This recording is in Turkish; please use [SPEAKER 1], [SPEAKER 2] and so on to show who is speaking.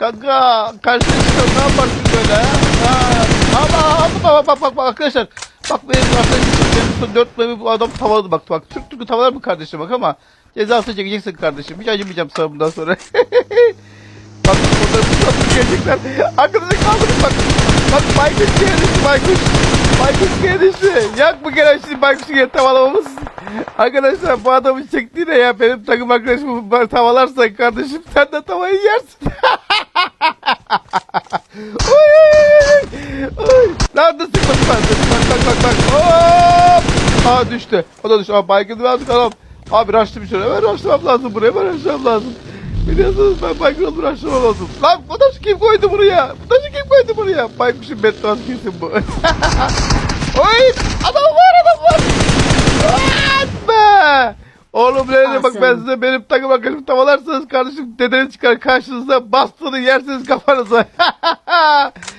[SPEAKER 1] Kanka karşıya çıkalım ne yaparsın böyle ha? Ama ama bak bak bak bak arkadaşlar. Bak benim arkadaşım benim son dört benim bu adam tavaladı bak bak. Türk Türk'ü tavalar mı kardeşim bak ama cezasını çekeceksin kardeşim. Hiç acımayacağım sana bundan sonra. bak burada bir satın gelecekler. Arkadaşlar kaldırın bak. Bak baykuş kendisi baykuş. Baykuş kendisi. Yak mı gelen şimdi baykuşu gel tavalamamız. Arkadaşlar bu adamın çektiği ne ya? Benim takım arkadaşımı bana tavalarsan kardeşim sen de tavayı yersin. Oy, oy. Lan da sıkmasın ben seni. Bak bak bak bak. Hop. Aa düştü. O da düştü. Aa baygın verdik adam. Abi raştı bir şey. Hemen raşlamam lazım buraya. Hemen raşlamam lazım. Biliyorsunuz ben baygın olup raşlamam lazım. Lan bu taşı kim koydu buraya? Bu taşı kim koydu buraya? Baykuşun bedduası kesin bu. Oy! Adam var. Oğlum nereye bak ben size benim takım arkadaşım tavalarsanız kardeşim dedeniz çıkar karşınıza bastığını yersiniz kafanıza.